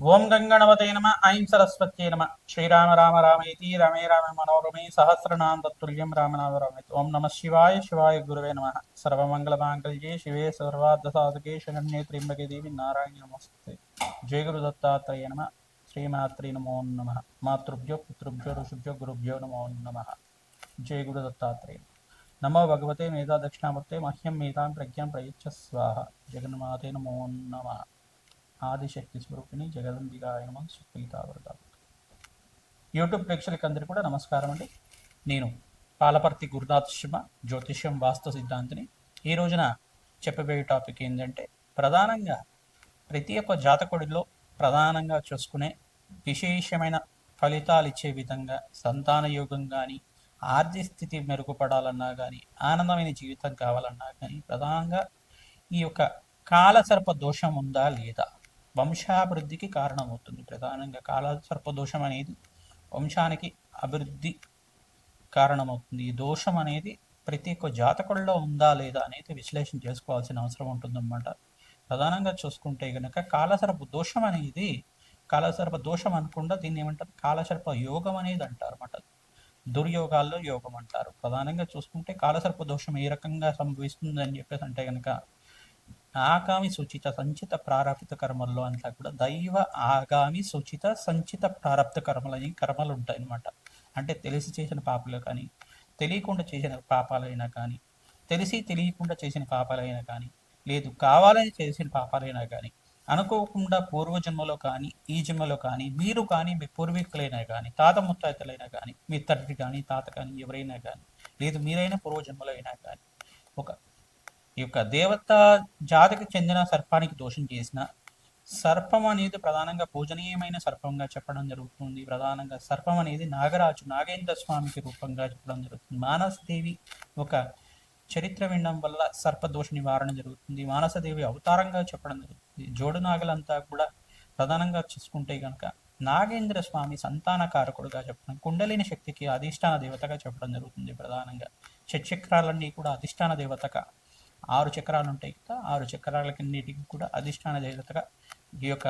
ఓం గంగణవతే నమ ఐం సరస్వత్యే నమ. శ్రీరామ రామ రామేతి రమే రామ మనోరమే సహస్రనామ తత్తుల్యం రామనామ రామేతి ఓం నమ శివాయ శివాయ గురువే నమ. సర్వమంగళమాంగళ్యే శివే సర్వార్థ సాధకే శరణ్యే త్రింబకే దేవి నారాయణ నమస్తే. జయ గురు దత్తాత్రేయ నమ. శ్రీమాత్రి నమో నమ. మాతృభ్యో పితృభ్యో ఋషుభ్యో గురుభ్యో నమో నమ. జయ గురు దత్తాత్రేయ నమో భగవతే మేధా దక్షిణామూర్తే మహ్యం మేధాం ప్రజ్ఞాం ప్రయుచ్చ స్వాహ. జగన్మాతే నమో నమ. ఆదిశక్తి స్వరూపిణి జగదంబికాయ నమ సుప్రీతావృత యూట్యూబ్ ప్రేక్షకులందరికీ కూడా నమస్కారం అండి. నేను పాలపర్తి గురునాథ్ శివ జ్యోతిష్యం వాస్తు సిద్ధాంతిని. ఈ రోజున చెప్పబోయే టాపిక్ ఏంటంటే ప్రధానంగా ప్రతి ఒక్క జాతకుడిలో ప్రధానంగా చూసుకునే విశేషమైన ఫలితాలు ఇచ్చే విధంగా సంతాన యోగం కానీ ఆర్థిక స్థితి మెరుగుపడాలన్నా కానీ ఆనందమైన జీవితం కావాలన్నా కానీ ప్రధానంగా ఈ యొక్క కాలసర్ప దోషం ఉందా లేదా? వంశాభివృద్ధికి కారణమవుతుంది. ప్రధానంగా కాలసర్ప దోషం అనేది వంశానికి అభివృద్ధి కారణమవుతుంది. ఈ దోషం అనేది ప్రతి ఒక్క జాతకుల్లో ఉందా లేదా అనేది విశ్లేషణ చేసుకోవాల్సిన అవసరం ఉంటుందన్నమాట. ప్రధానంగా చూసుకుంటే కనుక కాలసర్ప దోషం అనేది కాలసర్ప దోషం అనకుండా దీన్ని ఏమంటారు? కాలసర్ప యోగం అనేది అంటారు అన్నమాట దుర్యోగాల్లో యోగం అంటారు. ప్రధానంగా చూసుకుంటే కాలసర్ప దోషం ఏ రకంగా సంభవిస్తుంది అని చెప్పేసి అంటే కనుక ఆగామి సూచిత సంచిత ప్రారంభిత కర్మల్లో అంతా కూడా దైవ ఆగామి సూచిత సంచిత ప్రారంభ కర్మలు అని కర్మలు ఉంటాయి అన్నమాట. అంటే తెలిసి చేసిన పాపాలు కానీ తెలియకుండా చేసిన పాపాలైనా కానీ తెలిసి తెలియకుండా చేసిన పాపాలైనా కానీ లేదు కావాలని చేసిన పాపాలైనా కానీ అనుకోకుండా పూర్వజన్మలో కానీ ఈ జన్మలో కానీ మీరు కానీ మీ పూర్వీకులైనా కానీ తాత ముత్తాతలైనా కానీ మీ తండ్రి కానీ తాత కానీ ఎవరైనా కానీ లేదు మీరైనా పూర్వజన్మలో అయినా కానీ ఒక ఈ యొక్క దేవత జాతికి చెందిన సర్పానికి దోషం చేసిన సర్పం అనేది ప్రధానంగా పూజనీయమైన సర్పంగా చెప్పడం జరుగుతుంది. ప్రధానంగా సర్పం అనేది నాగరాజు నాగేంద్ర స్వామికి రూపంగా చెప్పడం జరుగుతుంది. మానసదేవి ఒక చరిత్ర వినడం వల్ల సర్పదోష నివారణ జరుగుతుంది. మానసదేవి అవతారంగా చెప్పడం జరుగుతుంది. జోడు నాగలంతా కూడా ప్రధానంగా చూసుకుంటే కనుక నాగేంద్ర స్వామి సంతాన కారకుడుగా చెప్పడం కుండలిని శక్తికి అధిష్టాన దేవతగా చెప్పడం జరుగుతుంది ప్రధానంగా. చక్రాలన్నీ కూడా అధిష్టాన దేవతగా ఆరు చక్రాలు ఉంటాయి కదా ఆరు చక్రాలకన్నిటికి కూడా అధిష్టాన దేవతగా ఈ యొక్క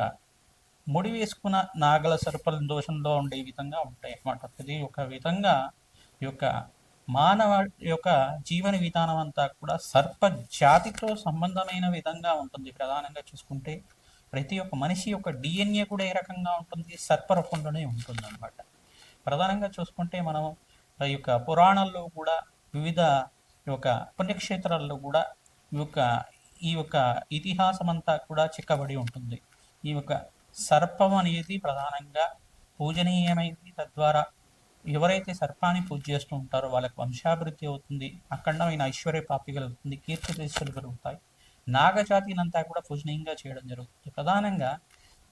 ముడి వేసుకున్న నాగల సర్పల దోషంలో ఉండే విధంగా ఉంటాయి అన్నమాట. ఇది ఒక విధంగా ఈ యొక్క మానవ యొక్క జీవన విధానం అంతా కూడా సర్ప జాతితో సంబంధమైన విధంగా ఉంటుంది. ప్రధానంగా చూసుకుంటే ప్రతి ఒక్క మనిషి యొక్క డిఎన్ఏ కూడా ఏ రకంగా ఉంటుంది? సర్ప రూపంలోనే ఉంటుంది అనమాట ప్రధానంగా చూసుకుంటే మనం ఈ యొక్క పురాణాల్లో కూడా వివిధ యొక్క పుణ్యక్షేత్రాల్లో కూడా యొక్క ఈ యొక్క ఇతిహాసం అంతా కూడా చిక్కబడి ఉంటుంది. ఈ యొక్క సర్పం అనేది ప్రధానంగా పూజనీయమైంది. తద్వారా ఎవరైతే సర్పాన్ని పూజ చేస్తూ ఉంటారో వాళ్ళకి వంశాభివృద్ధి అవుతుంది. అఖండమైన ఐశ్వర్య ప్రాప్తి కలుగుతుంది. కీర్తి ప్రతిష్టలు కలుగుతాయి నాగజాతినంతా కూడా పూజనీయంగా చేయడం జరుగుతుంది. ప్రధానంగా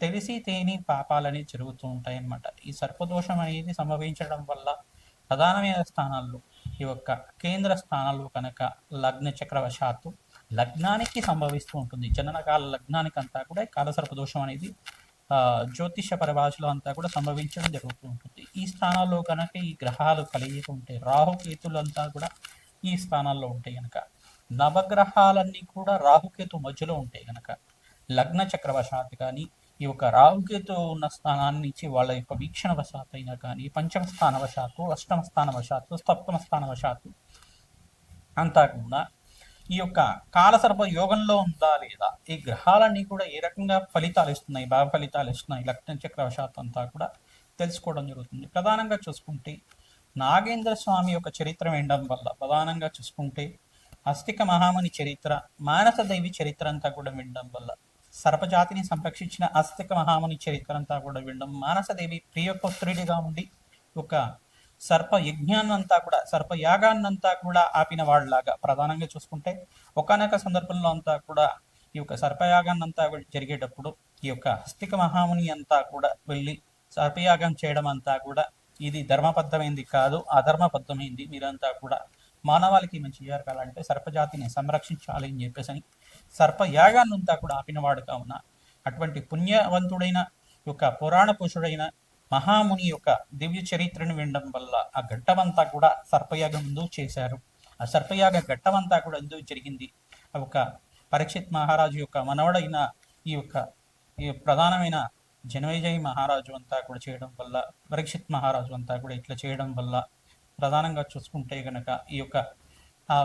తెలిసి తేని పాపాలని జరుగుతూ ఉంటాయి అన్నమాట ఈ సర్పదోషం అనేది సంభవించడం వల్ల ప్రధానమైన స్థానాల్లో ఈ యొక్క కేంద్ర స్థానాల్లో కనుక లగ్న చక్రవశాత్తు లగ్నానికి సంభవిస్తూ ఉంటుంది. జననకాల లగ్నానికి అంతా కూడా కాలసర్ప దోషం అనేది జ్యోతిష పరిభాషలో అంతా కూడా సంభవించడం జరుగుతూ ఉంటుంది. ఈ స్థానాల్లో కనుక ఈ గ్రహాలు కలిగి ఉంటే రాహుకేతులు అంతా కూడా ఈ స్థానాల్లో ఉంటాయి కనుక నవగ్రహాలన్నీ కూడా రాహుకేతు మధ్యలో ఉంటాయి కనుక లగ్న చక్రవశాత్తు కానీ ఈ యొక్క రాహుకేతు ఉన్న స్థానాన్ని నుంచి వాళ్ళ యొక్క వీక్షణ వశాత్ అయినా కానీ పంచమ స్థాన వశాత్తు అష్టమ స్థాన వశాత్తు సప్తమ స్థాన వశాత్తు అంతా కూడా ఈ యొక్క కాలసర్ప యోగంలో ఉందా లేదా? ఈ గ్రహాలన్నీ కూడా ఏ రకంగా ఫలితాలు ఇస్తున్నాయి? బాగా ఫలితాలు ఇస్తున్నాయి? లగ్న చక్రవశాత్ అంతా కూడా తెలుసుకోవడం జరుగుతుంది. ప్రధానంగా చూసుకుంటే నాగేంద్ర స్వామి యొక్క చరిత్ర వినడం వల్ల ప్రధానంగా చూసుకుంటే అస్తిక మహాముని చరిత్ర మానసదేవి చరిత్ర అంతా కూడా వినడం వల్ల సర్పజాతిని సంరక్షించిన అస్తిక మహాముని చరిత్ర అంతా కూడా వినడం మానసదేవి ప్రియపుత్రుడిగా ఉండి ఒక సర్ప యజ్ఞాన్నంతా కూడా సర్ప యాగాన్నంతా కూడా ఆపిన వాళ్ళలాగా ప్రధానంగా చూసుకుంటే ఒకనొక సందర్భంలో అంతా కూడా ఈ యొక్క సర్పయాగాన్నంతా జరిగేటప్పుడు ఈ యొక్క హస్తిక మహాముని అంతా కూడా వెళ్ళి సర్పయాగం చేయడం అంతా కూడా ఇది ధర్మబద్ధమైంది కాదు అధర్మబద్ధమైంది. మీరంతా కూడా మానవాళికి మంచి జరగాలంటే సర్పజాతిని సంరక్షించాలి అని చెప్పేసి అని సర్పయాగాన్నంతా కూడా ఆపినవాడు కావున అటువంటి పుణ్యవంతుడైన యొక్క పురాణ పురుషుడైన మహాముని యొక్క దివ్య చరిత్రను వినడం వల్ల ఆ ఘట్టమంతా కూడా సర్పయాగం ఎందుకు చేశారు. ఆ సర్పయాగ ఘట్టమంతా కూడా ఎందుకు జరిగింది. ఒక పరీక్షిత్ మహారాజు యొక్క మనవడైన ఈ యొక్క ఈ ప్రధానమైన జనమేజయ మహారాజు అంతా కూడా చేయడం వల్ల పరీక్షిత్ మహారాజు అంతా కూడా ఇట్లా చేయడం వల్ల ప్రధానంగా చూసుకుంటే గనక ఈ యొక్క ఆ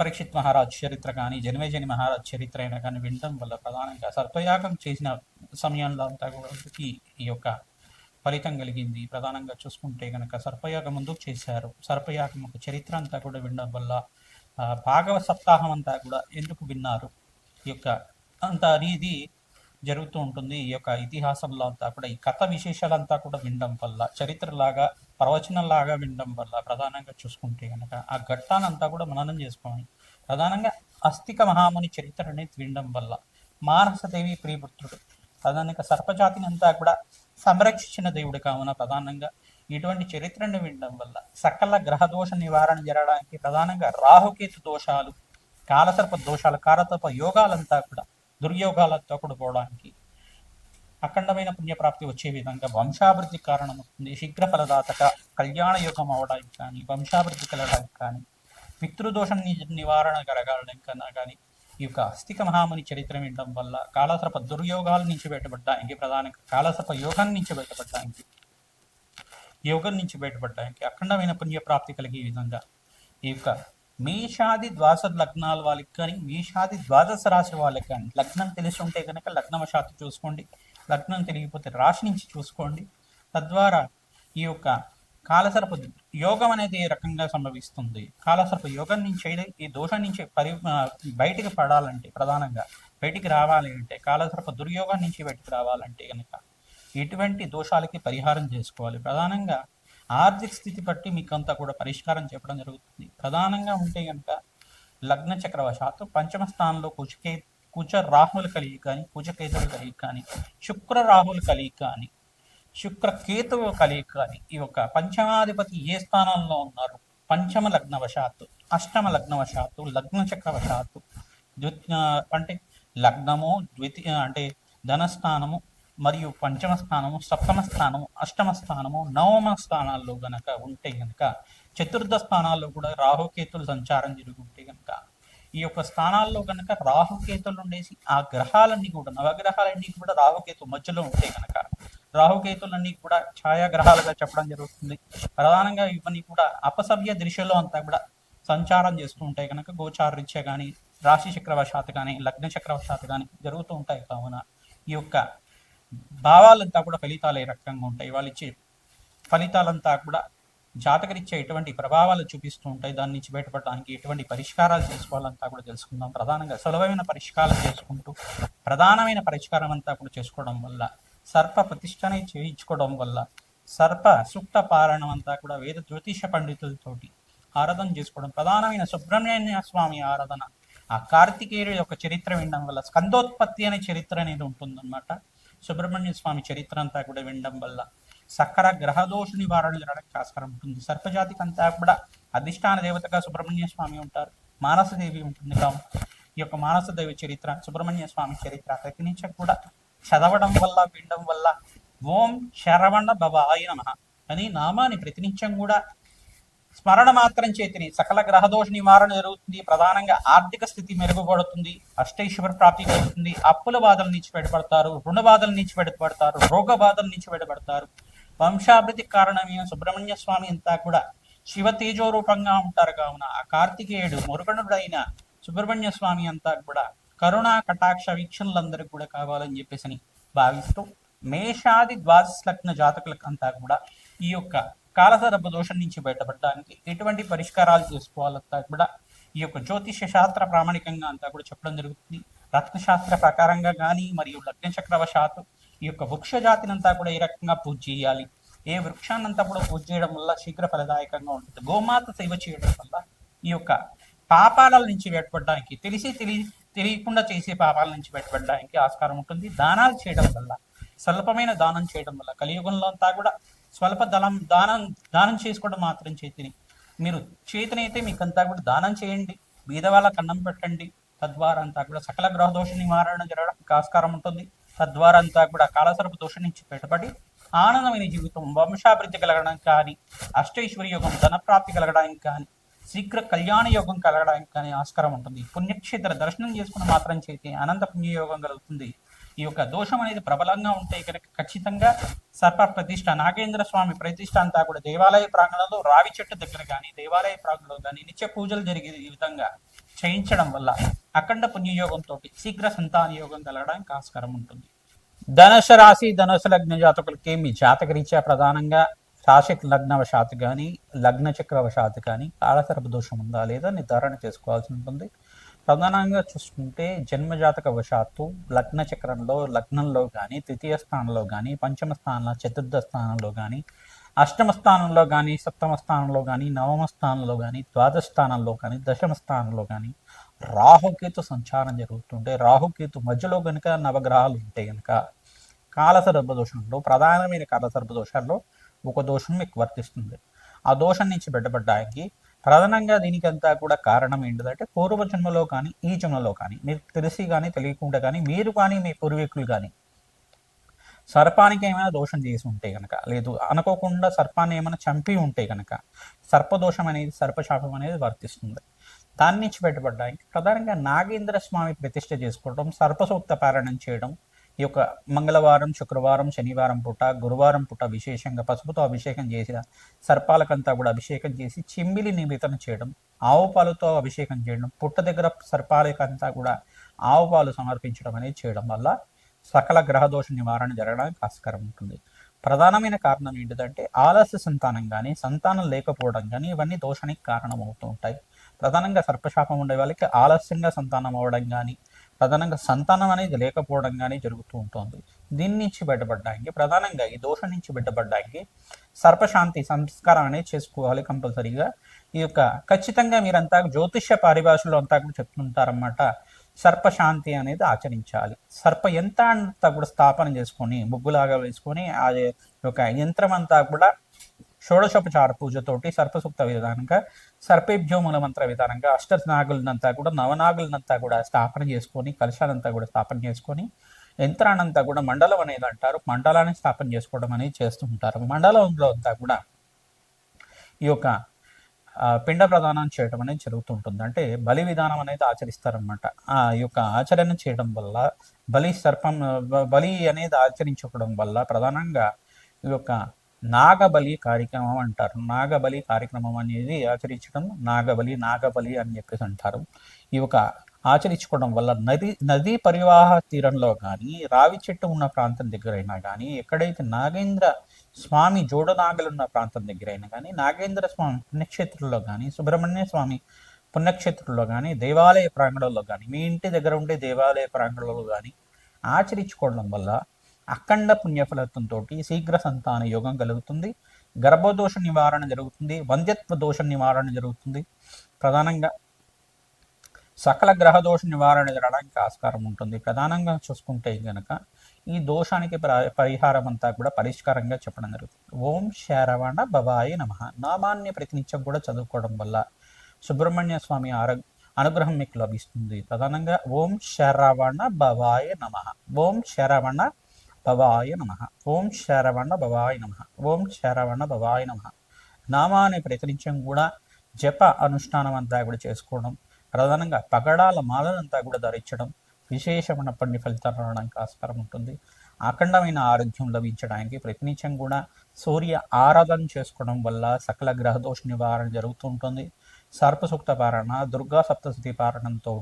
పరీక్షిత్ మహారాజ్ చరిత్ర కానీ జనమేజని మహారాజ్ చరిత్ర అయినా కానీ వినడం వల్ల ప్రధానంగా సర్పయాగం చేసిన సమయంలో అంతా కూడా ఈ ఈ యొక్క ఫలితం కలిగింది. ప్రధానంగా చూసుకుంటే కనుక సర్పయాగం ముందుకు చేశారు. సర్పయాగం ఒక చరిత్ర అంతా కూడా వినడం వల్ల భాగవ సప్తాహం అంతా కూడా ఎందుకు విన్నారు? ఈ యొక్క అంత అనేది జరుగుతూ ఉంటుంది. ఈ యొక్క ఇతిహాసంలో అంతా కూడా ఈ కథ విశేషాలంతా కూడా వినడం వల్ల చరిత్రలాగా ప్రవచనంలాగా వినడం వల్ల ప్రధానంగా చూసుకుంటే కనుక ఆ ఘట్టానంతా కూడా మననం చేసుకోవాలి. ప్రధానంగా అస్థిక మహాముని చరిత్ర అనేది వినడం వల్ల మానసదేవి ప్రియపుత్రుడు ప్రధానంగా సర్పజాతిని అంతా కూడా సంరక్షించిన దేవుడు కావున ప్రధానంగా ఇటువంటి చరిత్రను వినడం వల్ల సకల గ్రహ దోష నివారణ జరగడానికి ప్రధానంగా రాహుకేతు దోషాలు కాలసర్ప దోషాలు కాలసర్ప యోగాలంతా కూడా దుర్యోగాలతో కూడుకోవడానికి అఖండమైన పుణ్యప్రాప్తి వచ్చే విధంగా వంశాభివృద్ధి కారణమవుతుంది శీఘ్ర ఫలదాతక కళ్యాణ యోగం అవడానికి కానీ వంశాభివృద్ధి కలగడానికి కానీ పితృదోషం నివారణ కలగడానికి కన్నా కానీ ఈ యొక్క అస్థిక మహాముని చరిత్ర వినడం వల్ల కాళసర్ప దుర్యోగాల నుంచి బయటపడడానికి ప్రధానంగా కాళసర్ప యోగం నుంచి బయటపడడానికి యోగం నుంచి బయటపడడానికి అఖండమైన పుణ్యప్రాప్తి కలిగే విధంగా ఈ యొక్క మేషాది ద్వాదశ లగ్నాల వాళ్ళకి కానీ మేషాది ద్వాదశ రాశి వాళ్ళకి కానీ లగ్నం తెలిసి ఉంటే కనుక లగ్నవశాత్తు చూసుకోండి. లగ్నం తెలియకపోతే రాశి నుంచి చూసుకోండి. తద్వారా ఈ యొక్క కాలసర్ప యోగం అనేది ఏ రకంగా సంభవిస్తుంది? కాలసర్ప యోగం నుంచి అయితే ఈ దోషం నుంచి పరి బయటికి పడాలంటే ప్రధానంగా బయటికి రావాలి అంటే కాలసర్ప దుర్యోగం నుంచి బయటికి రావాలంటే కనుక ఎటువంటి దోషాలకి పరిహారం చేసుకోవాలి? ప్రధానంగా ఆర్థిక స్థితి బట్టి మీకు అంతా కూడా పరిష్కారం చెప్పడం జరుగుతుంది. ప్రధానంగా ఉంటే కనుక లగ్న చక్రవశాత్తు పంచమ స్థానంలో కుచకే కుచ రాహులు కలిగి కానీ కుచకేతులు కలిగి కానీ శుక్ర రాహులు కలిగి కానీ శుక్రకేతువు కలయిక అని ఈ యొక్క పంచమాధిపతి ఏ స్థానంలో ఉన్నారు? పంచమ లగ్నవశాత్తు అష్టమ లగ్నవశాత్తు లగ్న చక్రవశాత్తు ద్వితీయ అంటే లగ్నము ద్వితీయ అంటే ధనస్థానము మరియు పంచమ స్థానము సప్తమ స్థానము అష్టమ స్థానము నవమ స్థానాల్లో గనక ఉంటే గనక చతుర్థ స్థానాల్లో కూడా రాహుకేతులు సంచారం జరుగుంటే గనక ఈ యొక్క స్థానాల్లో గనక రాహుకేతులు ఉండేసి ఆ గ్రహాలన్నీ కూడా నవగ్రహాలన్నీ కూడా రాహుకేతు మధ్యలో ఉంటే గనక రాహుకేతులన్నీ కూడా ఛాయాగ్రహాలుగా చెప్పడం జరుగుతుంది. ప్రధానంగా ఇవన్నీ కూడా అపసవ్య దృశ్యలో అంతా కూడా సంచారం చేస్తూ ఉంటాయి. కనుక గోచారరీత్యా కానీ రాశి చక్రవశాత్ కానీ లగ్న చక్రవశాత్ కానీ జరుగుతూ ఉంటాయి. కావున ఈ యొక్క భావాలంతా కూడా ఫలితాలు ఏ రకంగా ఉంటాయి? వాళ్ళు ఇచ్చే ఫలితాలంతా కూడా జాతకరిచ్చే ఎటువంటి ప్రభావాలు చూపిస్తూ ఉంటాయి? దాని నుంచి బయటపడడానికి ఎటువంటి పరిష్కారాలు చేసుకోవాలంతా కూడా తెలుసుకుందాం. ప్రధానంగా సులభమైన పరిష్కారాలు చేసుకుంటూ ప్రధానమైన పరిష్కారం అంతా కూడా చేసుకోవడం వల్ల సర్ప ప్రతిష్టని చేయించుకోవడం వల్ల సర్ప సుక్త పారాయణం అంతా కూడా వేద జ్యోతిష పండితులతోటి ఆరాధన చేసుకోవడం ప్రధానమైన సుబ్రహ్మణ్య స్వామి ఆరాధన ఆ కార్తికేయుడి యొక్క చరిత్ర వినడం వల్ల స్కందోత్పత్తి అనే చరిత్ర అనేది ఉంటుందన్నమాట. సుబ్రహ్మణ్య స్వామి చరిత్ర అంతా కూడా వినడం వల్ల సక్కర గ్రహదోష నివారణ జరగడానికి ఆస్కారం ఉంటుంది. సర్పజాతికి అంతా కూడా అధిష్టాన దేవతగా సుబ్రహ్మణ్య స్వామి ఉంటారు. మానసదేవి ఉంటుంది. కావు ఈ యొక్క మానసదేవి చరిత్ర సుబ్రహ్మణ్య స్వామి చరిత్ర ప్రతి నుంచి కూడా చదవడం వల్ల వినడం వల్ల. ఓం శరవణ భవాయ నమ. అని నామాన్ని ప్రతినిత్యం కూడా స్మరణ మాత్రం చేతిని సకల గ్రహదోష నివారణ జరుగుతుంది. ప్రధానంగా ఆర్థిక స్థితి మెరుగుపడుతుంది. అష్టైశ్వర ప్రాప్తి కలుగుతుంది. అప్పుల బాధల నుంచి బయటపడతారు. రుణ బాధల నుంచి బయటపడతారు. రోగ బాధల నుంచి బయటపడతారు. వంశాభివృద్ధి కారణమైన సుబ్రహ్మణ్య స్వామి అంతా కూడా శివ తేజో రూపంగా ఉంటారు కావున ఆ కార్తికేయుడు మురుగణుడైన సుబ్రహ్మణ్య స్వామి అంతా కూడా కరుణా కటాక్ష వీక్షణలందరికీ కూడా కావాలని చెప్పేసి భావిస్తూ మేషాది ద్వాదశ లగ్న జాతకులకు అంతా కూడా ఈ యొక్క కాలసర్ప దోషం నుంచి బయటపడడానికి ఎటువంటి పరిష్కారాలు చేసుకోవాలంతా కూడా ఈ యొక్క జ్యోతిష శాస్త్ర ప్రామాణికంగా అంతా కూడా చెప్పడం జరుగుతుంది. రత్నశాస్త్ర ప్రకారంగా కానీ మరియు లగ్న చక్రవశాత్తు ఈ యొక్క వృక్ష జాతినంతా కూడా ఏ రకంగా పూజ చేయాలి ఏ వృక్షాన్నంతా కూడా పూజ చేయడం వల్ల శీఘ్ర ఫలదాయకంగా ఉంటుంది. గోమాత సేవ చేయడం వల్ల ఈ యొక్క పాపాల నుంచి బయటపడడానికి తెలిసి తెలియ తెలియకుండా చేసే పాపాల నుంచి బయటపడడానికి ఆస్కారం ఉంటుంది. దానాలు చేయడం వల్ల స్వల్పమైన దానం చేయడం వల్ల కలియుగంలో అంతా కూడా స్వల్ప దళం దానం దానం చేసుకోవడం మాత్రం చేతిని మీరు చేతినైతే మీకు అంతా కూడా దానం చేయండి. బీద వాళ్ళకి అన్నం పెట్టండి. తద్వారా అంతా కూడా సకల గ్రహదోష నివారణ జరగడానికి ఆస్కారం ఉంటుంది. తద్వారా అంతా కూడా కాలసర్ప దోషం నుంచి బయటపడి ఆనందమైన జీవితం వంశాభివృద్ధి కలగడానికి కానీ అష్టైశ్వర్య యోగం ధనప్రాప్తి కలగడానికి కానీ శీఘ్ర కళ్యాణ యోగం కలగడానికి కానీ ఆస్కారం ఉంటుంది. పుణ్యక్షేత్ర దర్శనం చేసుకుని మాత్రం చేతి అనంత పుణ్యయోగం కలుగుతుంది. ఈ యొక్క దోషం అనేది ప్రబలంగా ఉంటే కనుక ఖచ్చితంగా సర్ప ప్రతిష్ట నాగేంద్ర స్వామి ప్రతిష్ట అంతా కూడా దేవాలయ ప్రాంగణంలో రావి చెట్టు దగ్గర కానీ దేవాలయ ప్రాంగణంలో కానీ నిత్య పూజలు జరిగే ఈ విధంగా చేయించడం వల్ల అఖండ పుణ్యయోగంతో శీఘ్ర సంతాన యోగం కలగడానికి ఆస్కారం ఉంటుంది. ధనుసు రాశి ధనుసు లగ్న జాతకులకి మీ జాతక రీత్యా ప్రధానంగా రాశి లగ్నవశాత్ కానీ లగ్న చక్రవశాత్ కానీ కాలసర్ప దోషం ఉందా లేదా నిర్ధారణ చేసుకోవాల్సి ఉంటుంది. ప్రధానంగా చూసుకుంటే జన్మజాతక వశాత్తు లగ్న చక్రంలో లగ్నంలో కానీ తృతీయ స్థానంలో కానీ పంచమ స్థానంలో చతుర్థ స్థానంలో కానీ అష్టమ స్థానంలో కానీ సప్తమ స్థానంలో కానీ నవమ స్థానంలో కానీ ద్వాదశ స్థానంలో కానీ దశమ స్థానంలో కానీ రాహుకేతు సంచారం జరుగుతుంటే రాహుకేతు మధ్యలో కనుక నవగ్రహాలు ఉంటే కనుక కాలసర్ప దోషంలో ప్రధానమైన కాలసర్ప దోషాల్లో ఒక దోషం మీకు వర్తిస్తుంది. ఆ దోషం నుంచి బయటపడడానికి ప్రధానంగా దీనికంతా కూడా కారణం ఏంటంటే పూర్వ జన్మలో కానీ ఈ జన్మలో కానీ మీరు తెలిసి కానీ తెలియకుండా కానీ మీరు కానీ మీ పూర్వీకులు కానీ సర్పానికి ఏమైనా దోషం చేసి ఉంటే కనుక లేదు అనుకోకుండా సర్పాన్ని ఏమైనా చంపి ఉంటే కనుక సర్పదోషం అనేది సర్పశాపం అనేది వర్తిస్తుంది. దాని నుంచి బయటపడడానికి ప్రధానంగా నాగేంద్ర స్వామి ప్రతిష్ట చేసుకోవడం సర్పసూక్త పారాయణం చేయడం ఈ యొక్క మంగళవారం శుక్రవారం శనివారం పూట గురువారం పూట విశేషంగా పసుపుతో అభిషేకం చేసిన సర్పాలకంతా కూడా అభిషేకం చేసి చిమ్మిలి నివేదన చేయడం ఆవు పాలతో అభిషేకం చేయడం పుట్ట దగ్గర సర్పాలకంతా కూడా ఆవు పాలు సమర్పించడం అనేది చేయడం వల్ల సకల గ్రహదోష నివారణ జరగడానికి ఆస్కారం ఉంటుంది. ప్రధానమైన కారణం ఏంటిదంటే ఆలస్య సంతానం కానీ సంతానం లేకపోవడం కానీ ఇవన్నీ దోషానికి కారణం అవుతూ ఉంటాయి. ప్రధానంగా సర్పశాపం ఉండే వాళ్ళకి ఆలస్యంగా సంతానం అవ్వడం కానీ ప్రధానంగా సంతానం అనేది లేకపోవడం కానీ జరుగుతూ ఉంటుంది. దీని నుంచి బయటపడడానికి ప్రధానంగా ఈ దోషం నుంచి బయటపడడానికి సర్పశాంతి సంస్కారం అనేది చేసుకోవాలి కంపల్సరీగా. ఈ యొక్క ఖచ్చితంగా మీరంతా జ్యోతిష్య పారిభాషలో అంతా కూడా చెప్తుంటారన్నమాట. సర్పశాంతి అనేది ఆచరించాలి. సర్ప ఎంత అంతా కూడా స్థాపన చేసుకొని ముగ్గులాగా వేసుకొని ఆ యొక్క యంత్రం అంతా కూడా షోడశోపచార పూజతోటి సర్పసూక్త విధానంగా సర్పేభ్యో మంత్ర విధానంగా అష్ట నాగులనంతా కూడా నవనాగులనంతా కూడా స్థాపన చేసుకొని కలశాలంతా కూడా స్థాపన చేసుకొని యంత్రానంతా కూడా మండలం అనేది అంటారు. మండలాన్ని స్థాపన చేసుకోవడం అనేది చేస్తూ ఉంటారు. మండలంలో అంతా కూడా ఈ యొక్క పిండ ప్రదానం చేయడం అనేది జరుగుతుంటుంది. అంటే బలి విధానం అనేది ఆచరిస్తారనమాట ఆ యొక్క ఆచరణ చేయడం వల్ల బలి సర్పం బ- బలి అనేది ఆచరించుకోవడం వల్ల ప్రధానంగా ఈ యొక్క నాగబలి కార్యక్రమం అంటారు. నాగబలి కార్యక్రమం అనేది ఆచరించడం నాగబలి నాగబలి అని చెప్పేసి అంటారు. ఈ ఒక ఆచరించుకోవడం వల్ల నది నదీ పరివాహ తీరంలో కానీ రావి చెట్టు ఉన్న ప్రాంతం దగ్గరైనా కానీ ఎక్కడైతే నాగేంద్ర స్వామి జోడనాగలు ఉన్న ప్రాంతం దగ్గరైనా కానీ నాగేంద్ర స్వామి పుణ్యక్షేత్రంలో కానీ సుబ్రహ్మణ్య స్వామి పుణ్యక్షేత్రంలో కానీ దేవాలయ ప్రాంగణంలో కానీ మీ ఇంటి దగ్గర ఉండే దేవాలయ ప్రాంగణంలో కానీ ఆచరించుకోవడం వల్ల అఖండ పుణ్యఫలితంతో శీఘ్ర సంతాన యోగం కలుగుతుంది. గర్భదోష నివారణ జరుగుతుంది. వంద్యత్వ దోష నివారణ జరుగుతుంది. ప్రధానంగా సకల గ్రహ దోష నివారణ జరగడానికి ఆస్కారం ఉంటుంది. ప్రధానంగా చూసుకుంటే గనక ఈ దోషానికి పరిహారం అంతా కూడా పరిష్కారంగా చెప్పడం జరుగుతుంది. ఓం శరవణ భవాయ నమ. నామాన్ని ప్రతినిత్యం కూడా చదువుకోవడం వల్ల సుబ్రహ్మణ్య స్వామి ఆర అనుగ్రహం మీకు లభిస్తుంది. ప్రధానంగా ఓం శరవణ భవాయ నమ. ఓం శరవణ భవాయ నమ. ఓం శరవణ భవాయ నమ. ఓం శరవణ భవాయ నమ. నామాన్ని ప్రతినిత్యం కూడా జప అనుష్ఠానం అంతా కూడా చేసుకోవడం ప్రధానంగా పగడాల మాలనంతా కూడా ధరించడం విశేషమైన పని ఫలితాలు రావడానికి ఆస్కారం ఉంటుంది. అఖండమైన ఆరోగ్యం లభించడానికి ప్రతినిత్యం కూడా సూర్య ఆరాధన చేసుకోవడం వల్ల సకల గ్రహదోష నివారణ జరుగుతుంటుంది సర్పసూక్త పారణ దుర్గా సప్తశతి పారణంతో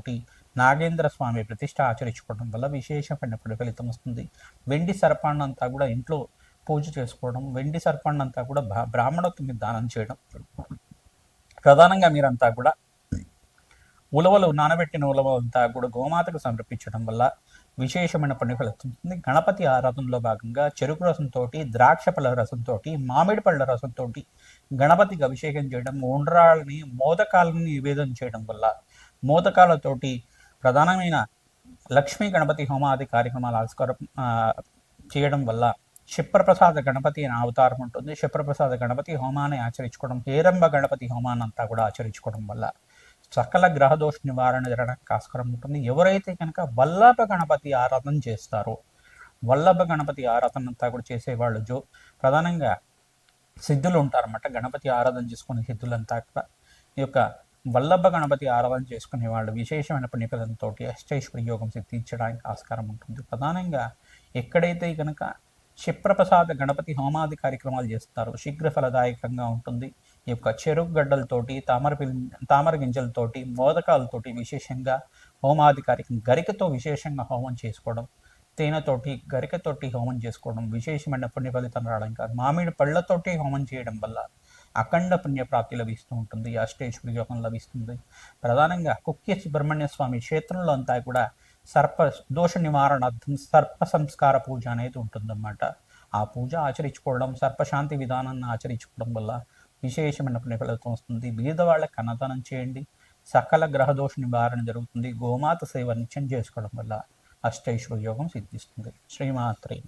నాగేంద్ర స్వామి ప్రతిష్ట ఆచరించుకోవడం వల్ల విశేషమైన పని ఫలితం వస్తుంది. వెండి సర్పాన్నంతా కూడా ఇంట్లో పూజ చేసుకోవడం వెండి సర్పాన్నంతా కూడా బ్రాహ్మణకు బ్రాహ్మణత్వం దానం చేయడం. ప్రధానంగా మీరంతా కూడా ఉలవలు నానబెట్టిన ఉలవలు అంతా కూడా గోమాతకు సమర్పించడం వల్ల విశేషమైన పుణ్య ఫలిస్తుంది గణపతి ఆరాధనలో భాగంగా చెరుకు రసంతో ద్రాక్ష పళ్ళ రసంతో మామిడి పళ్ళ రసంతో గణపతికి అభిషేకం చేయడం ఉండ్రాళ్ళని మోదకాలని నివేదన చేయడం వల్ల మోదకాలతోటి ప్రధానమైన లక్ష్మీ గణపతి హోమాది కార్యక్రమాలు ఆస్కారం చేయడం వల్ల క్షిప్రప్రసాద గణపతి అనే అవతారం ఉంటుంది. క్షిప్రప్రసాద గణపతి హోమాన్ని ఆచరించుకోవడం హేరంబ గణపతి హోమానంతా కూడా ఆచరించుకోవడం వల్ల సకల గ్రహదోష నివారణ జరగడానికి ఆస్కారం ఉంటుంది. ఎవరైతే కనుక వల్లభ గణపతి ఆరాధన చేస్తారో వల్లభ గణపతి ఆరాధన అంతా కూడా చేసేవాళ్ళు జో ప్రధానంగా సిద్ధులు ఉంటారన్నమాట. గణపతి ఆరాధన చేసుకునే సిద్ధులంతా కూడా. ఈ యొక్క వల్లభ గణపతి ఆరాధన చేసుకునే వాళ్ళు విశేషమైన పుణ్యఫలంతో అష్టైశ్వర్య యోగం సిద్ధించడానికి ఆస్కారం ఉంటుంది. ప్రధానంగా ఎక్కడైతే కనుక క్షిప్రప్రసాద గణపతి హోమాది కార్యక్రమాలు చేస్తారు శీఘ్ర ఫలదాయకంగా ఉంటుంది. ఈ యొక్క చెరుకు గడ్డలతోటి తామర పిల్- తామర గింజలతోటి మోదకాలతోటి విశేషంగా హోమాది కార్యక్రమం గరికతో విశేషంగా హోమం చేసుకోవడం తేనెతోటి గరికతోటి హోమం చేసుకోవడం విశేషమైన పుణ్య ఫలితం రావడం కాదు. మామిడి పళ్ళతోటి హోమం చేయడం వల్ల అఖండ పుణ్యప్రాప్తి లభిస్తూ ఉంటుంది అష్టేశ్వరి యోగం లభిస్తుంది. ప్రధానంగా కుక్య సుబ్రహ్మణ్య స్వామి క్షేత్రంలో అంతా కూడా సర్ప దోష నివారణార్థం సర్ప సంస్కార పూజ అనేది ఉంటుందన్నమాట. ఆ పూజ ఆచరించుకోవడం సర్పశాంతి విధానాన్ని ఆచరించుకోవడం వల్ల విశేషమైన పుణ్య ఫలితం వస్తుంది. బీద వాళ్ళకి అన్నదానం చేయండి. సకల గ్రహదోష నివారణ జరుగుతుంది. గోమాత సేవ నిత్యం చేసుకోవడం వల్ల అష్టైశ్వర్య యోగం సిద్ధిస్తుంది. శ్రీమాత్రి